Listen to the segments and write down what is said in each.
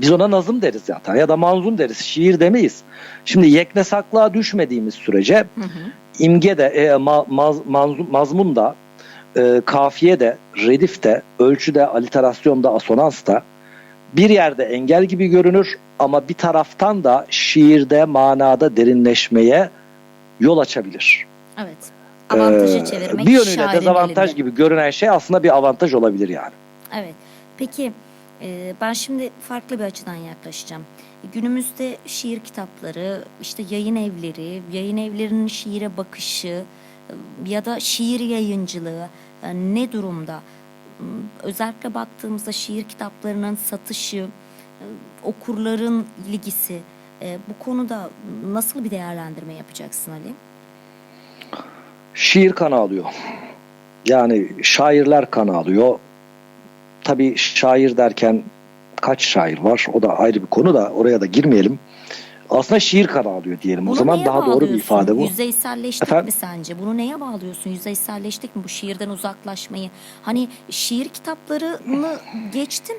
Biz ona nazım deriz zaten ya da manzum deriz. Şiir demeyiz. Şimdi yeknesaklığa düşmediğimiz sürece Hı hı. imge de, e, ma, maz, manzum, mazmun da, e, kafiye de, redif de, ölçü de, aliterasyon da, asonans da bir yerde engel gibi görünür ama bir taraftan da şiirde, manada derinleşmeye yol açabilir. Evet. Avantajı Ee, çevirmek bir yönüyle dezavantaj elinde. gibi görünen şey aslında bir avantaj olabilir yani. Evet. Peki ben şimdi farklı bir açıdan yaklaşacağım. Günümüzde şiir kitapları, işte yayın evleri, yayın evlerinin şiire bakışı e, ya da şiir yayıncılığı e, ne durumda? M, Özellikle baktığımızda şiir kitaplarının satışı, e, okurların ilgisi bu konuda nasıl bir değerlendirme yapacaksın Ali? Şiir kan alıyor. Yani şairler kan alıyor. Tabii şair derken kaç şair var? O da ayrı bir konu da oraya da girmeyelim. Aslında şiir kan alıyor diyelim. o Bunu zaman neye daha doğru bir ifade bu. Yüzeyselleştik Efendim? mi sence? Bunu neye bağlıyorsun? Yüzeyselleştik mi bu şiirden uzaklaşmayı? Hani şiir kitaplarını geçtim.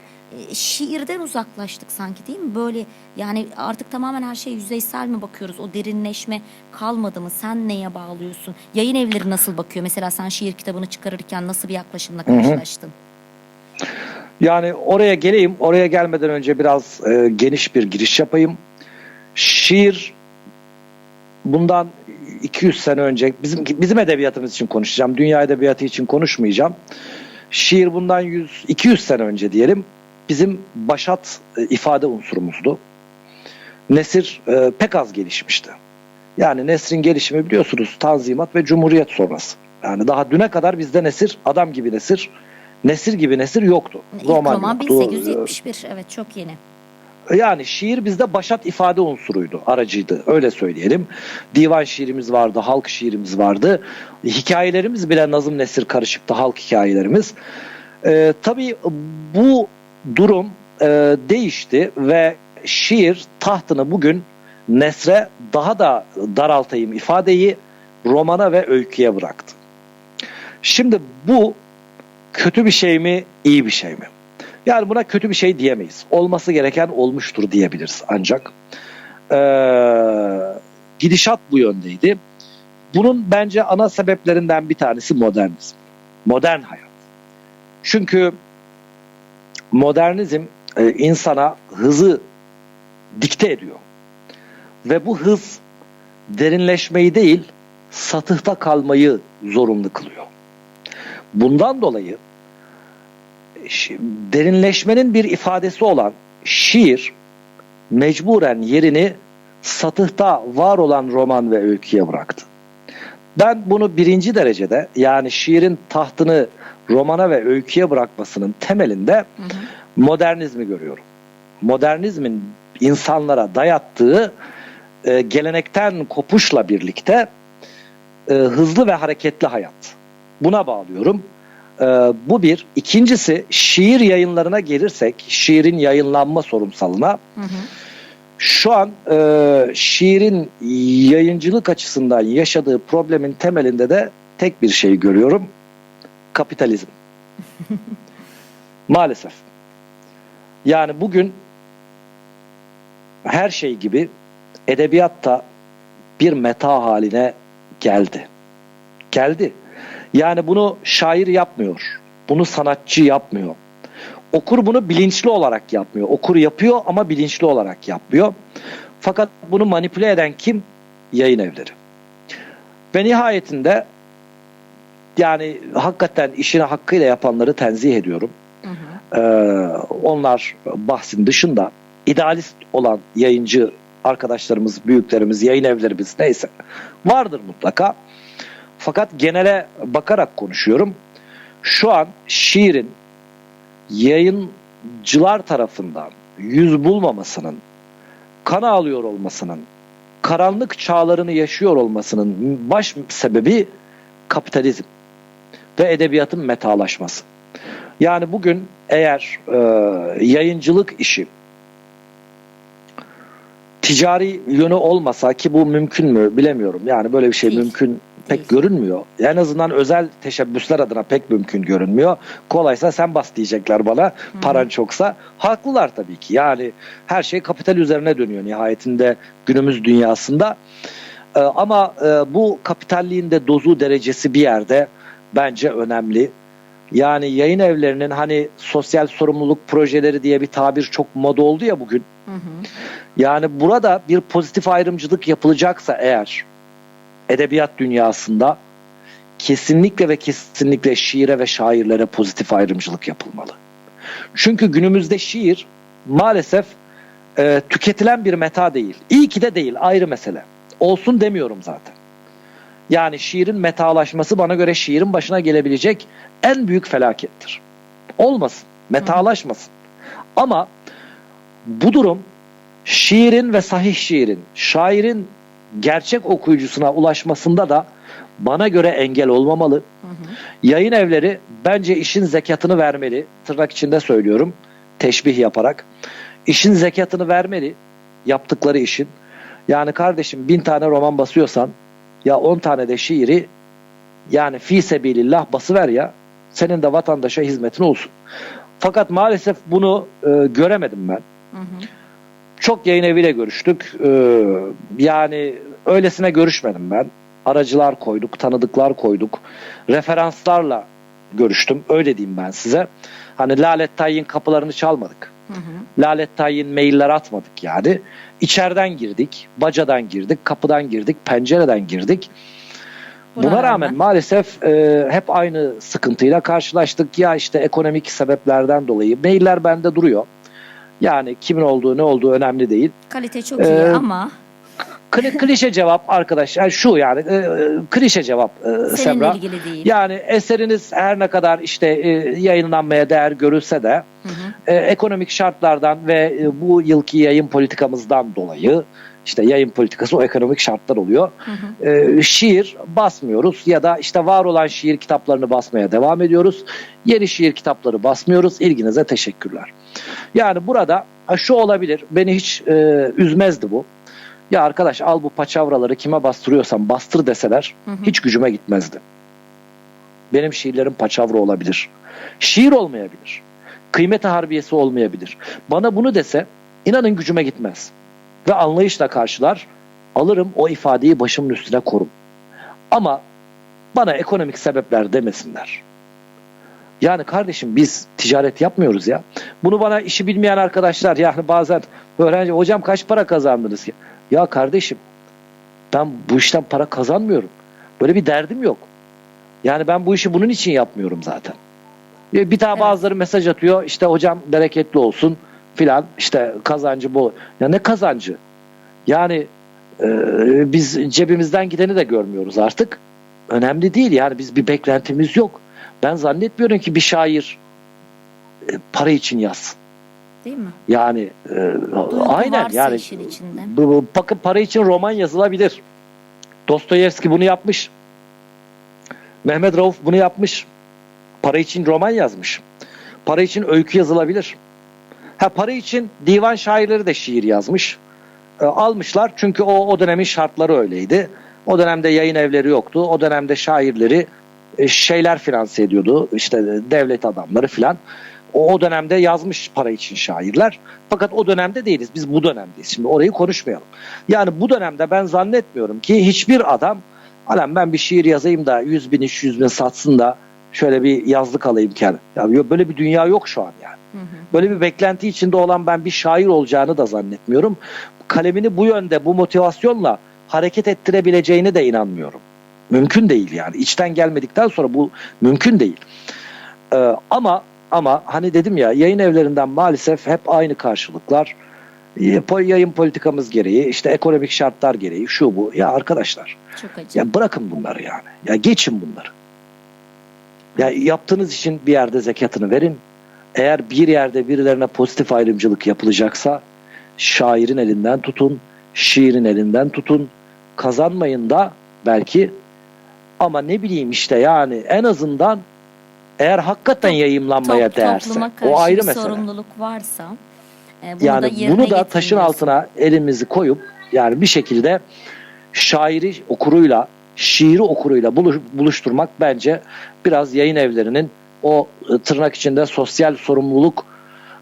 e, Şiirden uzaklaştık sanki değil mi? Böyle yani artık tamamen her şey yüzeysel mi bakıyoruz? O derinleşme kalmadı mı? Sen neye bağlıyorsun? Yayın evleri nasıl bakıyor? Mesela sen şiir kitabını çıkarırken nasıl bir yaklaşımla karşılaştın? Yani oraya geleyim. Oraya gelmeden önce biraz e, geniş bir giriş yapayım. Şiir bundan 200 sene önce bizim bizim edebiyatımız için konuşacağım. Dünya edebiyatı için konuşmayacağım. Şiir bundan 100 200 sene önce diyelim bizim başat e, ifade unsurumuzdu. Nesir e, pek az gelişmişti. Yani nesrin gelişimi biliyorsunuz Tanzimat ve Cumhuriyet sonrası. Yani daha düne kadar bizde nesir, adam gibi nesir, nesir gibi nesir yoktu. İlk roman, yoktu. 1871. Evet çok yeni. Yani şiir bizde başat ifade unsuruydu, aracıydı. Öyle söyleyelim. Divan şiirimiz vardı, halk şiirimiz vardı. Hikayelerimiz bile nazım nesir karışıktı, halk hikayelerimiz. Ee, tabii bu durum e, değişti ve şiir tahtını bugün nesre daha da daraltayım ifadeyi romana ve öyküye bıraktı. Şimdi bu kötü bir şey mi, iyi bir şey mi? Yani buna kötü bir şey diyemeyiz. Olması gereken olmuştur diyebiliriz ancak. Ee, gidişat bu yöndeydi. Bunun bence ana sebeplerinden bir tanesi modernizm. Modern hayat. Çünkü modernizm e, insana hızı dikte ediyor. Ve bu hız derinleşmeyi değil, satıhta kalmayı zorunlu kılıyor. Bundan dolayı derinleşmenin bir ifadesi olan şiir mecburen yerini satıhta var olan roman ve öyküye bıraktı. Ben bunu birinci derecede yani şiirin tahtını romana ve öyküye bırakmasının temelinde Hı hı. modernizmi görüyorum. Modernizmin insanlara dayattığı e, gelenekten kopuşla birlikte e, hızlı ve hareketli hayat. Buna bağlıyorum. E, bu bir. İkincisi şiir yayınlarına gelirsek, şiirin yayınlanma sorumsalına Hı hı. şu an e, şiirin yayıncılık açısından yaşadığı problemin temelinde de tek bir şey görüyorum. Kapitalizm. Maalesef. Yani bugün her şey gibi edebiyat da bir meta haline geldi. Geldi. Yani bunu şair yapmıyor. Bunu sanatçı yapmıyor. Okur bunu bilinçli olarak yapmıyor. Okur yapıyor ama bilinçli olarak yapmıyor. Fakat bunu manipüle eden kim? Yayın evleri. Ve nihayetinde yani hakikaten işini hakkıyla yapanları tenzih ediyorum. Hı hı. Ee, onlar bahsin dışında idealist olan yayıncı arkadaşlarımız, büyüklerimiz, yayın evlerimiz neyse vardır mutlaka. Fakat genele bakarak konuşuyorum. Şu an şiirin yayıncılar tarafından yüz bulmamasının, kan ağlıyor olmasının, karanlık çağlarını yaşıyor olmasının baş sebebi kapitalizm ve edebiyatın metalaşması. Yani bugün eğer e, yayıncılık işi ticari yönü olmasa ki bu mümkün mü bilemiyorum. Yani böyle bir şey mümkün pek görünmüyor. En azından özel teşebbüsler adına pek mümkün görünmüyor. Kolaysa sen bas diyecekler bana. Paran çoksa. Haklılar tabii ki. Yani her şey kapital üzerine dönüyor nihayetinde günümüz dünyasında. Ee, ama e, bu kapitalliğin de dozu derecesi bir yerde bence önemli. Yani yayın evlerinin hani sosyal sorumluluk projeleri diye bir tabir çok moda oldu ya bugün. Hı hı. Yani burada bir pozitif ayrımcılık yapılacaksa eğer edebiyat dünyasında kesinlikle ve kesinlikle şiire ve şairlere pozitif ayrımcılık yapılmalı. Çünkü günümüzde şiir maalesef e, tüketilen bir meta değil. İyi ki de değil ayrı mesele. Olsun demiyorum zaten. Yani şiirin metalaşması bana göre şiirin başına gelebilecek en büyük felakettir. Olmasın, metalaşmasın. Ama bu durum şiirin ve sahih şiirin, şairin gerçek okuyucusuna ulaşmasında da bana göre engel olmamalı. Hı hı. Yayın evleri bence işin zekatını vermeli. Tırnak içinde söylüyorum. Teşbih yaparak. İşin zekatını vermeli. Yaptıkları işin. Yani kardeşim bin tane roman basıyorsan ya on tane de şiiri yani fi sebilillah basıver ya. Senin de vatandaşa hizmetin olsun. Fakat maalesef bunu e, göremedim ben. Hı hı. Çok yayın eviyle görüştük. Ee, yani öylesine görüşmedim ben. Aracılar koyduk, tanıdıklar koyduk. Referanslarla görüştüm. Öyle diyeyim ben size. Hani Lalet Tayyin kapılarını çalmadık. Hı hı. Lalet Tayyin mailler atmadık yani. İçeriden girdik, bacadan girdik, kapıdan girdik, pencereden girdik. Buna, rağmen, maalesef e, hep aynı sıkıntıyla karşılaştık. Ya işte ekonomik sebeplerden dolayı mailler bende duruyor. Yani kimin olduğu ne olduğu önemli değil. kalite çok Ee, iyi ama Kli, klişe cevap arkadaş. Yani şu yani e, e, klişe cevap e, seninle Semra. ilgili değil. Yani eseriniz her ne kadar işte e, yayınlanmaya değer görülse de Hı hı. e, ekonomik şartlardan ve e, bu yılki yayın politikamızdan dolayı işte yayın politikası o ekonomik şartlar oluyor. Hı hı. E, şiir basmıyoruz ya da işte var olan şiir kitaplarını basmaya devam ediyoruz. Yeni şiir kitapları basmıyoruz. İlginize teşekkürler. Yani burada ha, şu olabilir. Beni hiç e, üzmezdi bu. Ya arkadaş al bu paçavraları kime bastırıyorsan bastır deseler Hı hı. hiç gücüme gitmezdi. Benim şiirlerim paçavra olabilir. Şiir olmayabilir. Kıymeti harbiyesi olmayabilir. Bana bunu dese inanın gücüme gitmez. Ve anlayışla karşılar alırım o ifadeyi başımın üstüne korum. Ama bana ekonomik sebepler demesinler. Yani kardeşim biz ticaret yapmıyoruz ya. Bunu bana işi bilmeyen arkadaşlar yani bazen öğrenci hocam kaç para kazandınız ya? Ya kardeşim ben bu işten para kazanmıyorum. Böyle bir derdim yok. Yani ben bu işi bunun için yapmıyorum zaten. Bir bir daha Evet. bazıları mesaj atıyor işte hocam bereketli olsun filan işte kazancı bu. Ya ne kazancı? Yani e, biz cebimizden gideni de görmüyoruz artık. Önemli değil yani biz bir beklentimiz yok. Ben zannetmiyorum ki bir şair e, para için yazsın. Değil mi? Yani e, Duygu aynen yani işin içinde. bu, bu- bakın para için roman yazılabilir. Dostoyevski bunu yapmış. Mehmet Rauf bunu yapmış. Para için roman yazmış. Para için öykü yazılabilir. Ha para için divan şairleri de şiir yazmış. E, almışlar çünkü o o dönemin şartları öyleydi. O dönemde yayın evleri yoktu. O dönemde şairleri e, şeyler finanse ediyordu. İşte devlet adamları filan. O, o dönemde yazmış para için şairler. Fakat o dönemde değiliz. Biz bu dönemdeyiz. Şimdi orayı konuşmayalım. Yani bu dönemde ben zannetmiyorum ki hiçbir adam Alem ben bir şiir yazayım da 100 bin 200 bin satsın da şöyle bir yazlık alayım kendi. Ya böyle bir dünya yok şu an yani. Hı hı. Böyle bir beklenti içinde olan ben bir şair olacağını da zannetmiyorum. Kalemini bu yönde, bu motivasyonla hareket ettirebileceğini de inanmıyorum. Mümkün değil yani. İçten gelmedikten sonra bu mümkün değil. Ee, ama ama hani dedim ya yayın evlerinden maalesef hep aynı karşılıklar. Ee, Yayın politikamız gereği, işte ekonomik şartlar gereği, şu bu. Ya arkadaşlar, Çok acı. ya bırakın bunları yani. Ya geçin bunları. Ya yaptığınız için bir yerde zekatını verin. Eğer bir yerde birilerine pozitif ayrımcılık yapılacaksa şairin elinden tutun, şiirin elinden tutun. Kazanmayın da belki ama ne bileyim işte yani en azından eğer hakikaten Top- yayımlanmaya Top- değerse o ayrı mesele. sorumluluk varsa e, bunu da Yani yerine bunu da taşın altına elimizi koyup yani bir şekilde şairi okuruyla şiiri okuruyla buluş- buluşturmak bence biraz yayın evlerinin o e, tırnak içinde sosyal sorumluluk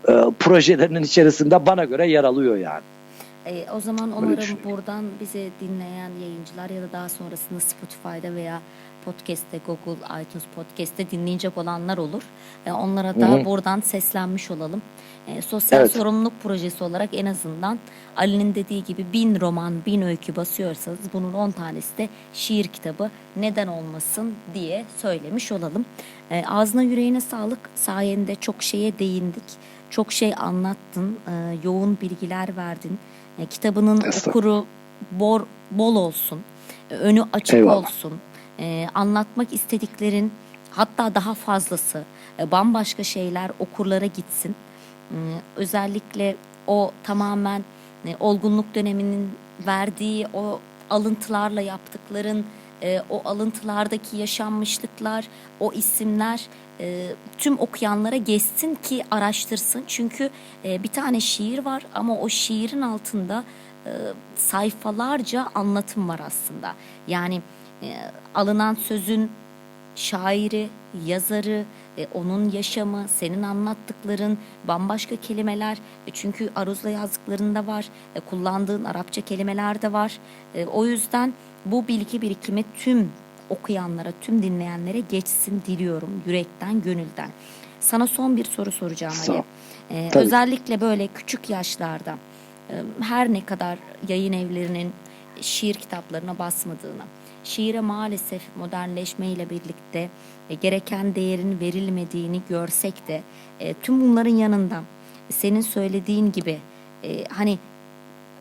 e, projelerinin içerisinde bana göre yer alıyor yani. E, o zaman umarım buradan bizi dinleyen yayıncılar ya da daha sonrasında Spotify'da veya podcast'te, Google, iTunes podcast'te dinleyecek olanlar olur. E, onlara da Hı hı. buradan seslenmiş olalım. E, sosyal Evet. sorumluluk projesi olarak en azından Ali'nin dediği gibi bin roman, bin öykü basıyorsanız bunun 10 tanesi de şiir kitabı neden olmasın diye söylemiş olalım. E, ağzına yüreğine sağlık. Sayende çok şeye değindik. Çok şey anlattın. e, yoğun bilgiler verdin. E, kitabının okuru bor, bol olsun. e, önü açık Eyvallah. olsun. E, anlatmak istediklerin hatta daha fazlası e, bambaşka şeyler okurlara gitsin. E, özellikle o tamamen e, olgunluk döneminin verdiği o alıntılarla yaptıkların e, o alıntılardaki yaşanmışlıklar, o isimler e, tüm okuyanlara geçsin ki araştırsın. Çünkü e, bir tane şiir var ama o şiirin altında e, sayfalarca anlatım var aslında. Yani e, alınan sözün şairi, yazarı, e, onun yaşamı, senin anlattıkların, bambaşka kelimeler. E, çünkü Aruz'la yazdıklarında var, e, kullandığın Arapça kelimeler de var. E, o yüzden bu bilgi birikimi tüm okuyanlara, tüm dinleyenlere geçsin diliyorum yürekten, gönülden. Sana son bir soru soracağım. Ali. E, Tabii. özellikle böyle küçük yaşlarda her ne kadar yayın evlerinin şiir kitaplarına basmadığını, şiire maalesef modernleşmeyle birlikte e, gereken değerin verilmediğini görsek de e, tüm bunların yanında senin söylediğin gibi e, hani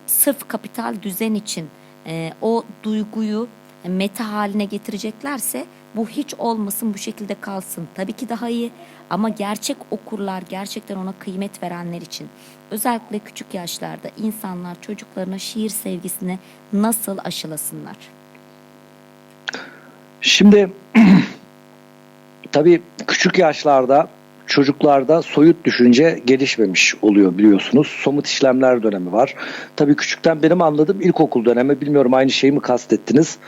sırf kapital düzen için e, o duyguyu e, meta haline getireceklerse bu hiç olmasın bu şekilde kalsın. Tabii ki daha iyi ama gerçek okurlar gerçekten ona kıymet verenler için özellikle küçük yaşlarda insanlar çocuklarına şiir sevgisini nasıl aşılasınlar? Şimdi tabii küçük yaşlarda çocuklarda soyut düşünce gelişmemiş oluyor biliyorsunuz. Somut işlemler dönemi var. Tabii küçükten benim anladığım ilkokul dönemi bilmiyorum aynı şeyi mi kastettiniz?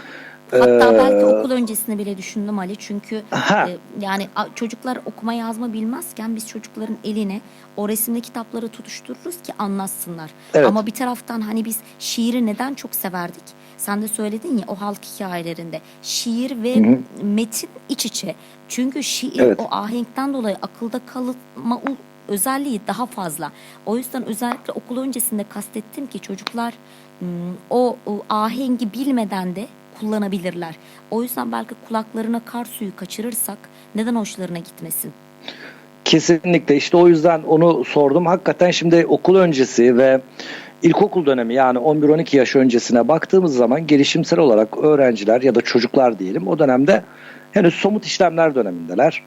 Hatta Ee, belki okul öncesinde bile düşündüm Ali çünkü Ha. e, yani çocuklar okuma yazma bilmezken biz çocukların eline o resimli kitapları tutuştururuz ki anlatsınlar. Evet. Ama bir taraftan hani biz şiiri neden çok severdik? Sen de söyledin ya o halk hikayelerinde şiir ve Hı hı. metin iç içe. Çünkü şiir Evet. o ahenkten dolayı akılda kalma özelliği daha fazla. O yüzden özellikle okul öncesinde kastettim ki çocuklar m, o, o ahengi bilmeden de kullanabilirler. O yüzden belki kulaklarına kar suyu kaçırırsak neden hoşlarına gitmesin? Kesinlikle işte o yüzden onu sordum. Hakikaten şimdi okul öncesi ve ilkokul dönemi yani 11-12 yaş öncesine baktığımız zaman gelişimsel olarak öğrenciler ya da çocuklar diyelim o dönemde henüz somut işlemler dönemindeler.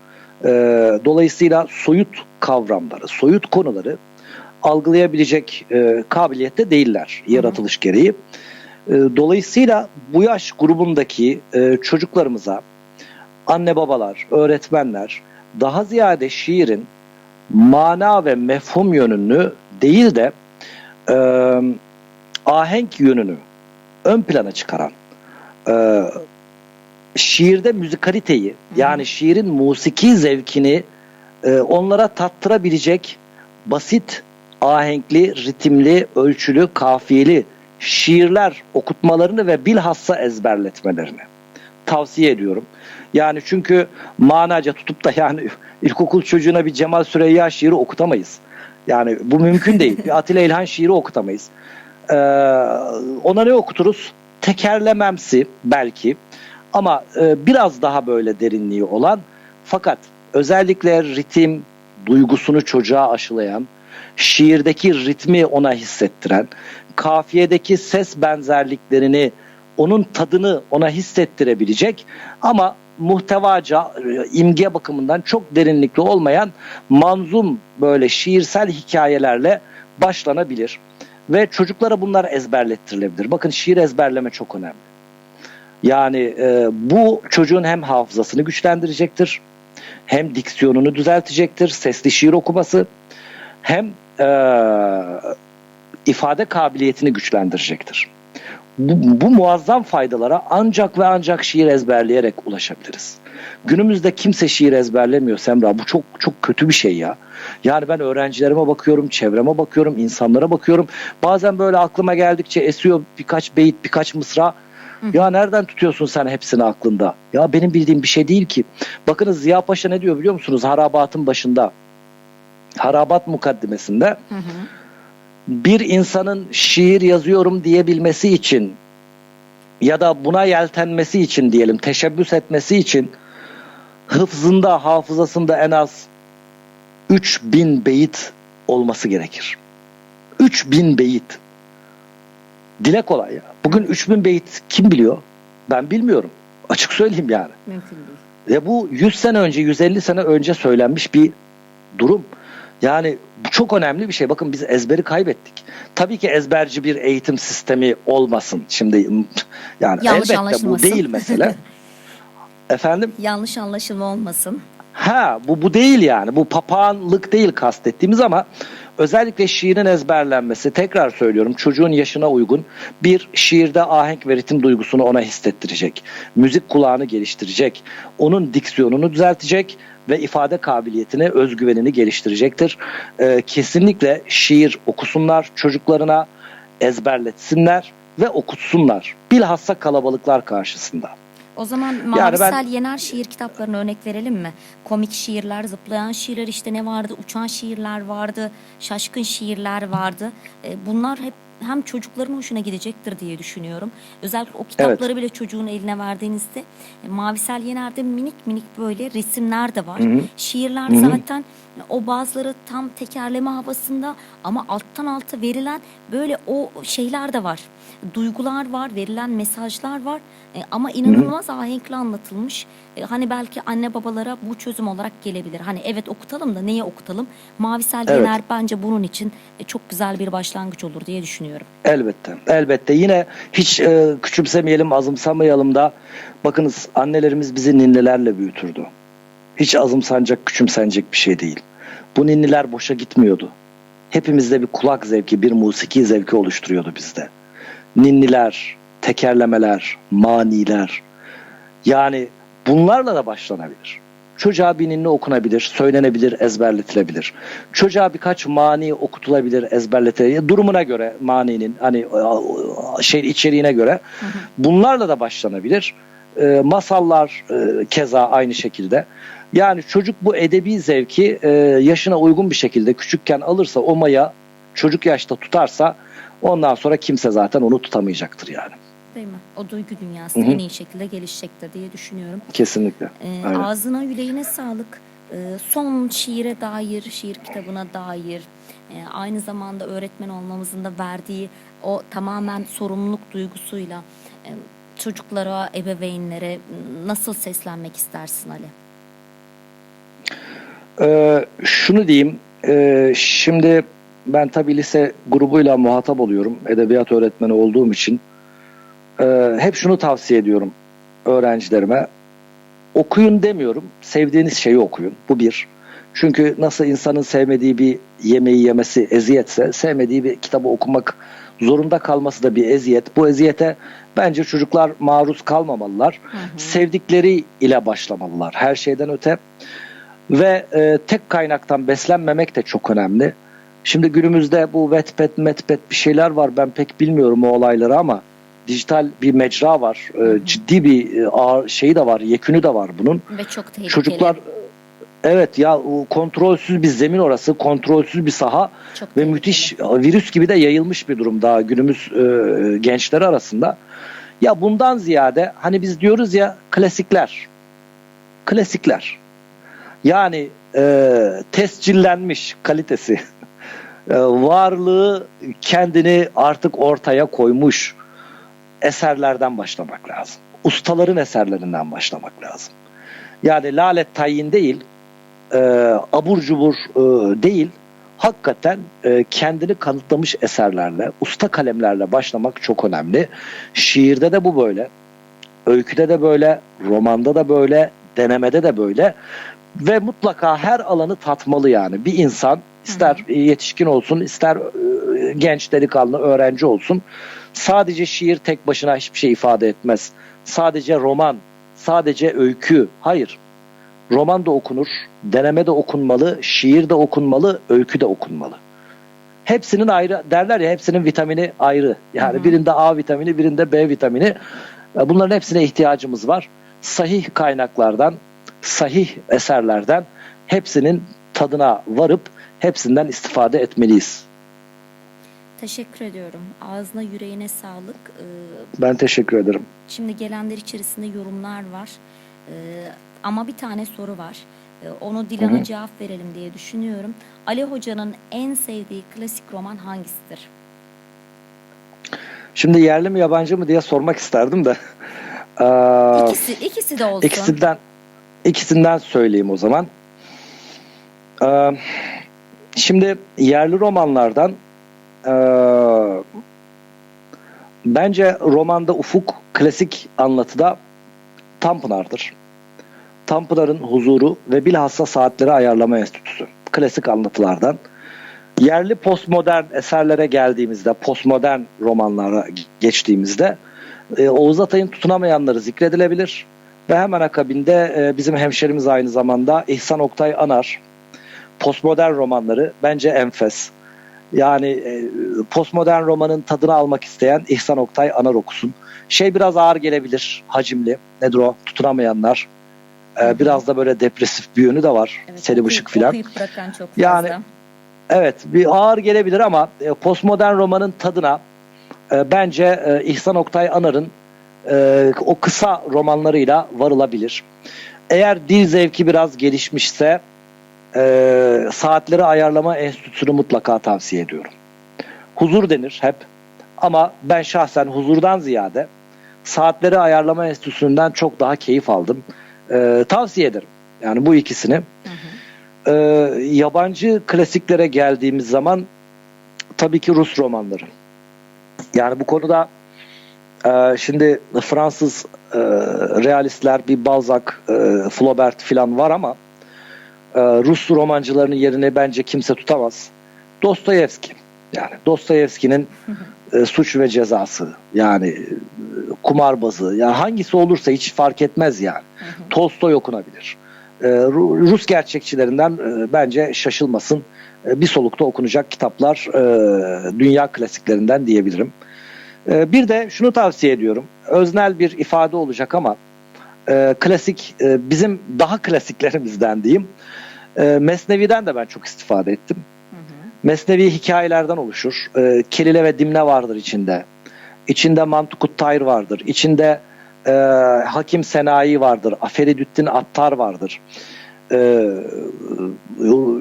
Ee, dolayısıyla soyut kavramları, soyut konuları algılayabilecek e, kabiliyette değiller yaratılış gereği. E, dolayısıyla bu yaş grubundaki e, çocuklarımıza anne babalar, öğretmenler daha ziyade şiirin mana ve mefhum yönünü değil de e, ahenk yönünü ön plana çıkaran e, şiirde müzikaliteyi yani şiirin musiki zevkini e, onlara tattırabilecek basit ahenkli, ritimli, ölçülü, kafiyeli şiirler okutmalarını ve bilhassa ezberletmelerini tavsiye ediyorum. Yani çünkü manaca tutup da yani ilkokul çocuğuna bir Cemal Süreyya şiiri okutamayız. Yani bu mümkün değil. Bir Atilla İlhan şiiri okutamayız. Ee, ona ne okuturuz? Tekerlememsi belki ama e, biraz daha böyle derinliği olan fakat özellikle ritim duygusunu çocuğa aşılayan, şiirdeki ritmi ona hissettiren, kafiyedeki ses benzerliklerini onun tadını ona hissettirebilecek ama muhtevaca imge bakımından çok derinlikli olmayan manzum böyle şiirsel hikayelerle başlanabilir ve çocuklara bunlar ezberlettirilebilir. Bakın şiir ezberleme çok önemli. Yani e, bu çocuğun hem hafızasını güçlendirecektir, hem diksiyonunu düzeltecektir, sesli şiir okuması, hem e, ifade kabiliyetini güçlendirecektir. bu, bu muazzam faydalara ancak ve ancak şiir ezberleyerek ulaşabiliriz. Günümüzde kimse şiir ezberlemiyor Semra. Bu çok çok kötü bir şey ya. Yani ben öğrencilerime bakıyorum, çevreme bakıyorum, insanlara bakıyorum. Bazen böyle aklıma geldikçe esiyor birkaç beyit, birkaç mısra. Ya nereden tutuyorsun sen hepsini aklında? Ya benim bildiğim bir şey değil ki. Bakınız Ziya Paşa ne diyor biliyor musunuz? Harabatın başında. Harabat mukaddimesinde Hı hı. Bir insanın şiir yazıyorum diyebilmesi için ya da buna yeltenmesi için diyelim teşebbüs etmesi için hıfzında hafızasında en az 3000 beyit olması gerekir. 3000 beyit. Dile kolay ya. Bugün 3000 beyit kim biliyor? Ben bilmiyorum. Açık söyleyeyim yani. Mümkün değil. Ve bu 100 sene önce, 150 sene önce söylenmiş bir durum. Yani bu çok önemli bir şey. Bakın biz ezberi kaybettik. Tabii ki ezberci bir eğitim sistemi olmasın. Şimdi yani Yanlış elbette bu değil mesele. Efendim? Yanlış anlaşılma olmasın. Ha bu bu değil yani. Bu papağanlık değil kastettiğimiz ama özellikle şiirin ezberlenmesi tekrar söylüyorum çocuğun yaşına uygun bir şiirde ahenk ve ritim duygusunu ona hissettirecek. Müzik kulağını geliştirecek. Onun diksiyonunu düzeltecek ve ifade kabiliyetini, özgüvenini geliştirecektir. Ee, kesinlikle şiir okusunlar çocuklarına, ezberletsinler ve okutsunlar. Bilhassa kalabalıklar karşısında. O zaman ben- Mavisel Yener şiir kitaplarına örnek verelim mi? Komik şiirler, zıplayan şiirler işte ne vardı? Uçan şiirler vardı, şaşkın şiirler vardı. E, bunlar hep hem çocukların hoşuna gidecektir diye düşünüyorum. Özellikle o kitapları bile çocuğun eline verdiğinizde e, Mavisel Yener'de minik minik böyle resimler de var. Hı hı. Şiirler Hı hı. zaten o bazıları tam tekerleme havasında ama alttan alta verilen böyle o şeyler de var. Duygular var, verilen mesajlar var E, ama inanılmaz ahenkli anlatılmış. E, hani belki anne babalara bu çözüm olarak gelebilir. Hani evet okutalım da neye okutalım? Mavisel Evet. Yener bence bunun için e, çok güzel bir başlangıç olur diye düşünüyorum. Elbette. Elbette. Yine hiç e, küçümsemeyelim, azımsamayalım da bakınız annelerimiz bizi ninnilerle büyütürdü. Hiç azımsanacak, küçümsenecek bir şey değil. Bu ninniler boşa gitmiyordu. Hepimizde bir kulak zevki, bir musiki zevki oluşturuyordu bizde. Ninniler, tekerlemeler, maniler. Yani bunlarla da başlanabilir. Çocuğa bir ninni okunabilir, söylenebilir, ezberletilebilir. Çocuğa birkaç mani okutulabilir, ezberletilebilir. Durumuna göre maninin hani e, şey içeriğine göre bunlarla da başlanabilir. E, masallar e, keza aynı şekilde. Yani çocuk bu edebi zevki e, yaşına uygun bir şekilde küçükken alırsa o maya çocuk yaşta tutarsa ondan sonra kimse zaten onu tutamayacaktır yani. Değil mi? O duygu dünyası Hı hı. en iyi şekilde gelişecektir diye düşünüyorum. Kesinlikle. Ee, Aynen. ağzına yüreğine sağlık. Ee, son şiire dair, şiir kitabına dair, e, aynı zamanda öğretmen olmamızın da verdiği o tamamen sorumluluk duygusuyla e, çocuklara, ebeveynlere nasıl seslenmek istersin Ali? Ee, şunu diyeyim. e, şimdi ben tabii lise grubuyla muhatap oluyorum. Edebiyat öğretmeni olduğum için. Ee, hep şunu tavsiye ediyorum öğrencilerime. Okuyun demiyorum. Sevdiğiniz şeyi okuyun. Bu bir. Çünkü nasıl insanın sevmediği bir yemeği yemesi eziyetse, sevmediği bir kitabı okumak zorunda kalması da bir eziyet. Bu eziyete bence çocuklar maruz kalmamalılar. Sevdikleri ile başlamalılar. Her şeyden öte. Ve e, tek kaynaktan beslenmemek de çok önemli. Şimdi günümüzde bu Wattpad, Metpad bir şeyler var. Ben pek bilmiyorum o olayları ama dijital bir mecra var. E, ciddi bir e, ağır şeyi de var, yekünü de var bunun. Ve çok tehlikeli. Çocuklar evet ya kontrolsüz bir zemin orası, kontrolsüz bir saha çok ve müthiş virüs gibi de yayılmış bir durum daha günümüz e, gençleri arasında. Ya bundan ziyade hani biz diyoruz ya klasikler. Klasikler. Yani e, tescillenmiş kalitesi. E, varlığı kendini artık ortaya koymuş eserlerden başlamak lazım. Ustaların eserlerinden başlamak lazım. Yani lalet tayin değil, e, abur cubur e, değil, hakikaten e, kendini kanıtlamış eserlerle, usta kalemlerle başlamak çok önemli. Şiirde de bu böyle, öyküde de böyle, romanda da böyle, denemede de böyle ve mutlaka her alanı tatmalı yani. Bir insan ister yetişkin olsun, ister e, genç delikanlı öğrenci olsun Sadece şiir tek başına hiçbir şey ifade etmez. Sadece roman, sadece öykü. Hayır. Roman da okunur, deneme de okunmalı, şiir de okunmalı, öykü de okunmalı. Hepsinin ayrı derler ya hepsinin vitamini ayrı. Yani Hı hı. birinde A vitamini, birinde B vitamini. E, Bunların hepsine ihtiyacımız var. Sahih kaynaklardan, sahih eserlerden hepsinin tadına varıp hepsinden istifade etmeliyiz. Teşekkür ediyorum. Ağzına yüreğine sağlık. Ee, Ben teşekkür ederim. Şimdi gelenler içerisinde yorumlar var. Ee, ama bir tane soru var. Ee, onu Dilan'a cevap verelim diye düşünüyorum. Ali Hoca'nın en sevdiği klasik roman hangisidir? Şimdi yerli mi yabancı mı diye sormak isterdim de. Ee, İkisi, ikisi de olsun. İkisinden ikisinden söyleyeyim o zaman. Ee, şimdi yerli romanlardan ee, bence romanda Ufuk klasik anlatıda Tanpınar'dır. Tanpınar'ın huzuru ve bilhassa saatleri ayarlama enstitüsü. Klasik anlatılardan. Yerli postmodern eserlere geldiğimizde, postmodern romanlara geçtiğimizde e, Oğuz Atay'ın tutunamayanları zikredilebilir. Ve hemen akabinde e, bizim hemşerimiz aynı zamanda İhsan Oktay Anar. Postmodern romanları bence enfes. Yani e, postmodern romanın tadını almak isteyen İhsan Oktay Anar okusun. Şey biraz ağır gelebilir, hacimli. Nedir o? Tutunamayanlar. E, biraz da böyle depresif bir yönü de var. Evet, Selim Işık filan. Fazla. Yani Evet bir ağır gelebilir ama e, postmodern romanın tadına e, bence e, İhsan Oktay Anar'ın e, o kısa romanlarıyla varılabilir. Eğer dil zevki biraz gelişmişse e, saatleri ayarlama enstitüsünü mutlaka tavsiye ediyorum. Huzur denir hep ama ben şahsen huzurdan ziyade saatleri ayarlama enstitüsünden çok daha keyif aldım. E, tavsiye ederim. Yani bu ikisini. Hı hı. Ee, yabancı klasiklere geldiğimiz zaman tabii ki Rus romanları. Yani bu konuda e, şimdi Fransız e, realistler bir Balzac, e, Flaubert falan var ama e, Rus romancılarının yerini bence kimse tutamaz. Dostoyevski. Yani Dostoyevski'nin e, suç ve cezası yani e, kumarbazı yani hangisi olursa hiç fark etmez yani. Hı hı. Tolstoy okunabilir. Ee, Ru- Rus gerçekçilerinden e, bence şaşılmasın. E, Bir solukta okunacak kitaplar e, dünya klasiklerinden diyebilirim. E, Bir de şunu tavsiye ediyorum. Öznel bir ifade olacak ama e, klasik e, bizim daha klasiklerimizden diyeyim. E, Mesnevi'den de ben çok istifade ettim. Hı hı. Mesnevi hikayelerden oluşur. E, kelile ve dimne vardır içinde. İçinde Mantukut Tayr vardır. İçinde e, Hakim Senayi vardır. Aferidüddin Attar vardır. E,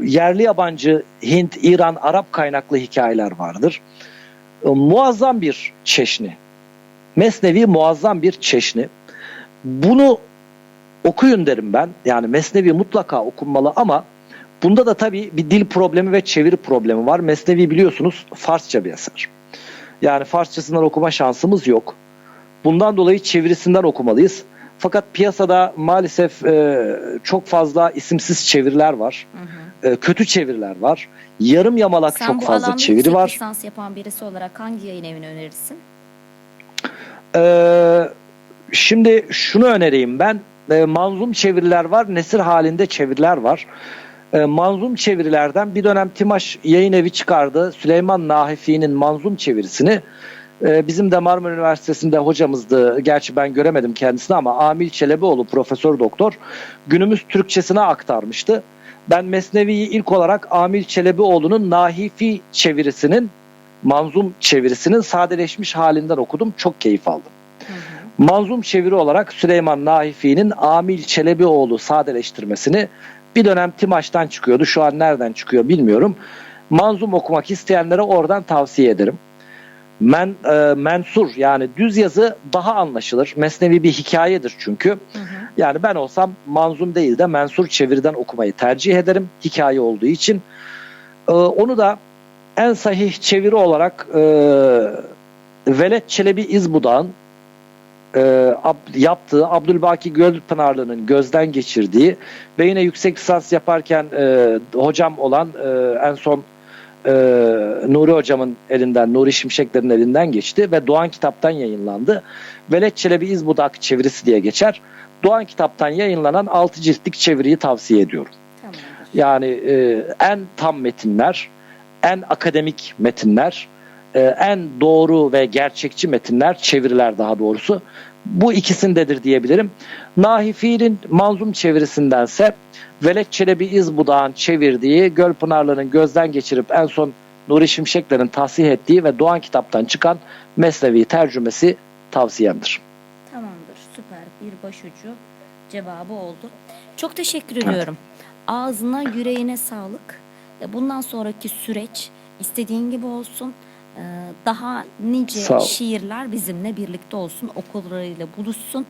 yerli yabancı Hint, İran, Arap kaynaklı hikayeler vardır. E, muazzam bir çeşni. Mesnevi muazzam bir çeşni. Bunu okuyun derim ben. Yani Mesnevi mutlaka okunmalı ama bunda da tabii bir dil problemi ve çeviri problemi var. Mesnevi biliyorsunuz Farsça bir eser. Yani Farsçasından okuma şansımız yok. Bundan dolayı çevirisinden okumalıyız. Fakat piyasada maalesef e, çok fazla isimsiz çeviriler var. Hı hı. E, kötü çeviriler var. Yarım yamalak Sen çok bu fazla alanda çeviri var. lisans yapan birisi olarak hangi yayın evini önerirsin? Ee, şimdi şunu önereyim ben. Ee, manzum çeviriler var, nesir halinde çeviriler var. Ee, manzum çevirilerden bir dönem Timaş Yayın Evi çıkardı. Süleyman Nahifi'nin manzum çevirisini e, bizim de Marmara Üniversitesi'nde hocamızdı. Gerçi ben göremedim kendisini ama Amil Çelebioğlu Profesör Doktor günümüz Türkçesine aktarmıştı. Ben Mesnevi'yi ilk olarak Amil Çelebioğlu'nun Nahifi çevirisinin manzum çevirisinin sadeleşmiş halinden okudum. Çok keyif aldım. Manzum çeviri olarak Süleyman Nahifi'nin Amil Çelebioğlu sadeleştirmesini bir dönem Timaş'tan çıkıyordu. Şu an nereden çıkıyor bilmiyorum. Manzum okumak isteyenlere oradan tavsiye ederim. Men, e, mensur yani düz yazı daha anlaşılır. Mesnevi bir hikayedir çünkü. Hı hı. Yani ben olsam manzum değil de mensur çeviriden okumayı tercih ederim. Hikaye olduğu için. Ee, onu da en sahih çeviri olarak e, Veled Çelebi İzbudağ'ın e, ab- yaptığı Abdülbaki Gölpınarlı'nın gözden geçirdiği ve yine yüksek lisans yaparken e, hocam olan e, en son e, Nuri Hocam'ın elinden, Nuri Şimşekler'in elinden geçti ve Doğan Kitap'tan yayınlandı. Velet Çelebi İzbudak çevirisi diye geçer. Doğan Kitap'tan yayınlanan 6 ciltlik çeviriyi tavsiye ediyorum. Tamamdır. Yani e, en tam metinler, en akademik metinler, e, en doğru ve gerçekçi metinler, çeviriler daha doğrusu. Bu ikisindedir diyebilirim. Nahi Fiil'in manzum çevirisindense Velet Çelebi İzbudak'ın çevirdiği Gölpınarlı'nın gözden geçirip en son Nuri Şimşekler'in tahsih ettiği ve Doğan Kitap'tan çıkan Mesnevi tercümesi tavsiyemdir. Tamamdır. Süper. Bir başucu cevabı oldu. Çok teşekkür ediyorum. Ağzına, yüreğine sağlık. Bundan sonraki süreç istediğin gibi olsun. Ee, Daha nice şiirler bizimle birlikte olsun. Okullarıyla buluşsun.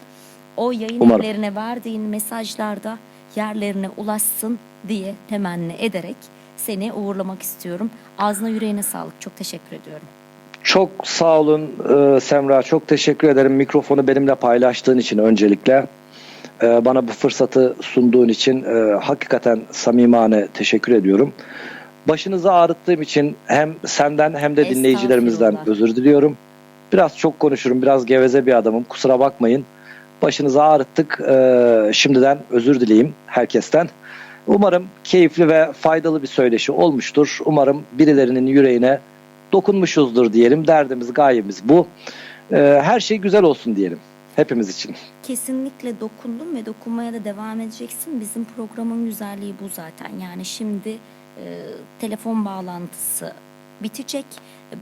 O yayın Umarım. evlerine verdiğin mesajlarda yerlerine ulaşsın diye temenni ederek seni uğurlamak istiyorum. Ağzına yüreğine sağlık. Çok teşekkür ediyorum. Çok sağ olun e, Semra. Çok teşekkür ederim mikrofonu benimle paylaştığın için öncelikle. E, bana bu fırsatı sunduğun için e, hakikaten samimane teşekkür ediyorum. Başınızı ağrıttığım için hem senden hem de dinleyicilerimizden özür diliyorum. Biraz çok konuşurum, biraz geveze bir adamım. Kusura bakmayın. Başınızı ağrıttık. E, şimdiden özür dileyim herkesten. Umarım keyifli ve faydalı bir söyleşi olmuştur. Umarım birilerinin yüreğine dokunmuşuzdur diyelim. Derdimiz, gayemiz bu. Ee, her şey güzel olsun diyelim. Hepimiz için. Kesinlikle dokundum ve dokunmaya da devam edeceksin. Bizim programın güzelliği bu zaten. Yani şimdi e, telefon bağlantısı bitecek.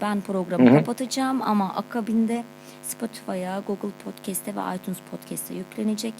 Ben programı Hı hı. kapatacağım ama akabinde Spotify'a, Google Podcast'e ve iTunes Podcast'e yüklenecek.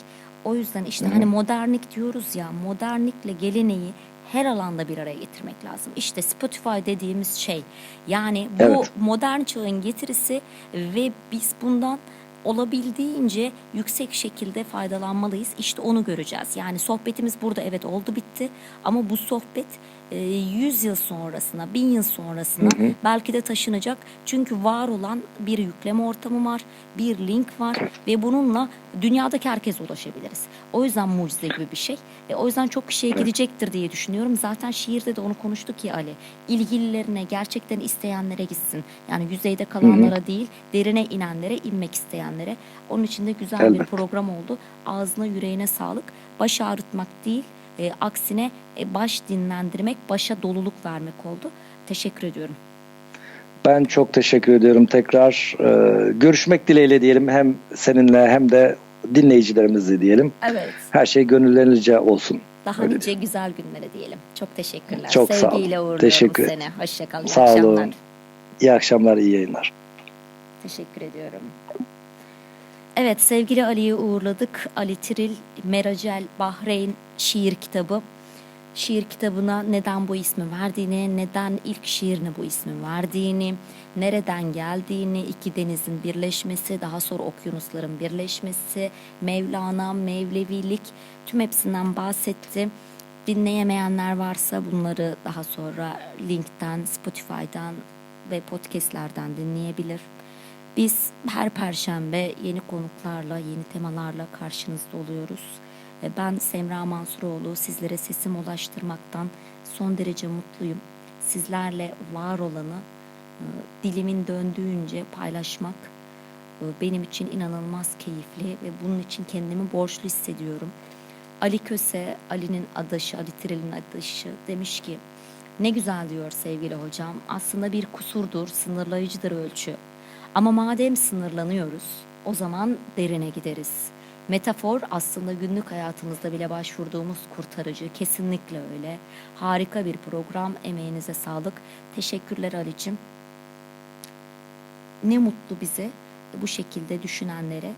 O yüzden işte Hı hı. hani modernlik diyoruz ya, modernlikle geleneği her alanda bir araya getirmek lazım. İşte Spotify dediğimiz şey. Yani bu Evet. modern çağın getirisi ve biz bundan olabildiğince yüksek şekilde faydalanmalıyız. İşte onu göreceğiz. Yani sohbetimiz burada evet oldu bitti ama bu sohbet e, 100 yıl sonrasına, 1000 yıl sonrasına Hı hı. belki de taşınacak. Çünkü var olan bir yükleme ortamı var, bir link var ve bununla dünyadaki herkese ulaşabiliriz. O yüzden mucize gibi bir şey. E, o yüzden çok kişiye gidecektir diye düşünüyorum. Zaten şiirde de onu konuştuk ya Ali. İlgililerine, gerçekten isteyenlere gitsin. Yani yüzeyde kalanlara değil, derine inenlere, inmek isteyenlere. Onun için de güzel bir Elbette. program oldu. Ağzına, yüreğine sağlık. Baş ağrıtmak değil, e, aksine e, baş dinlendirmek, başa doluluk vermek oldu. Teşekkür ediyorum. Ben çok teşekkür ediyorum tekrar. Ee, görüşmek dileğiyle diyelim. Hem seninle hem de dinleyicilerimizle diyelim. Evet. Her şey gönüllerince olsun. Daha Öyle nice güzel günlere diyelim. Çok teşekkürler. Çok sağ. Sevgiyle uğurluyorum Teşekkür seni. Hoşçakal. İyi Sağ akşamlar. olun. İyi akşamlar, iyi yayınlar. Teşekkür ediyorum. Evet sevgili Ali'yi uğurladık. Ali Tiril, Meracel, Bahreyn şiir kitabı. Şiir kitabına neden bu ismi verdiğini, neden ilk şiirine bu ismi verdiğini, nereden geldiğini, iki denizin birleşmesi, daha sonra okyanusların birleşmesi, Mevlana, Mevlevilik tüm hepsinden bahsetti. Dinleyemeyenler varsa bunları daha sonra linkten, Spotify'dan ve podcastlerden dinleyebilir. Biz her perşembe yeni konuklarla, yeni temalarla karşınızda oluyoruz. Ben Semra Mansuroğlu sizlere sesimi ulaştırmaktan son derece mutluyum. Sizlerle var olanı e, dilimin döndüğünce paylaşmak e, benim için inanılmaz keyifli ve bunun için kendimi borçlu hissediyorum. Ali Köse, Ali'nin adaşı, Ali Tirel'in adaşı demiş ki ne güzel diyor sevgili hocam. Aslında bir kusurdur, sınırlayıcıdır ölçü. Ama madem sınırlanıyoruz, o zaman derine gideriz. Metafor aslında günlük hayatımızda bile başvurduğumuz kurtarıcı. Kesinlikle öyle. Harika bir program. Emeğinize sağlık. Teşekkürler Ali'cim. Ne mutlu bize bu şekilde düşünenlere.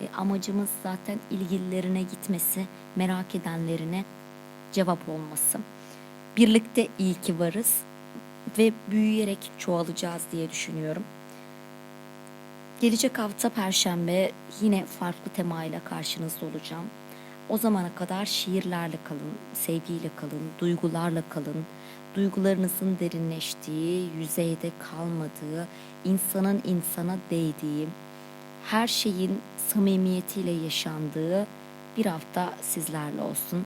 E, amacımız zaten ilgililerine gitmesi, merak edenlerine cevap olması. Birlikte iyi ki varız ve büyüyerek çoğalacağız diye düşünüyorum. Gelecek hafta Perşembe yine farklı temayla karşınızda olacağım. O zamana kadar şiirlerle kalın, sevgiyle kalın, duygularla kalın. Duygularınızın derinleştiği, yüzeyde kalmadığı, insanın insana değdiği, her şeyin samimiyetiyle yaşandığı bir hafta sizlerle olsun.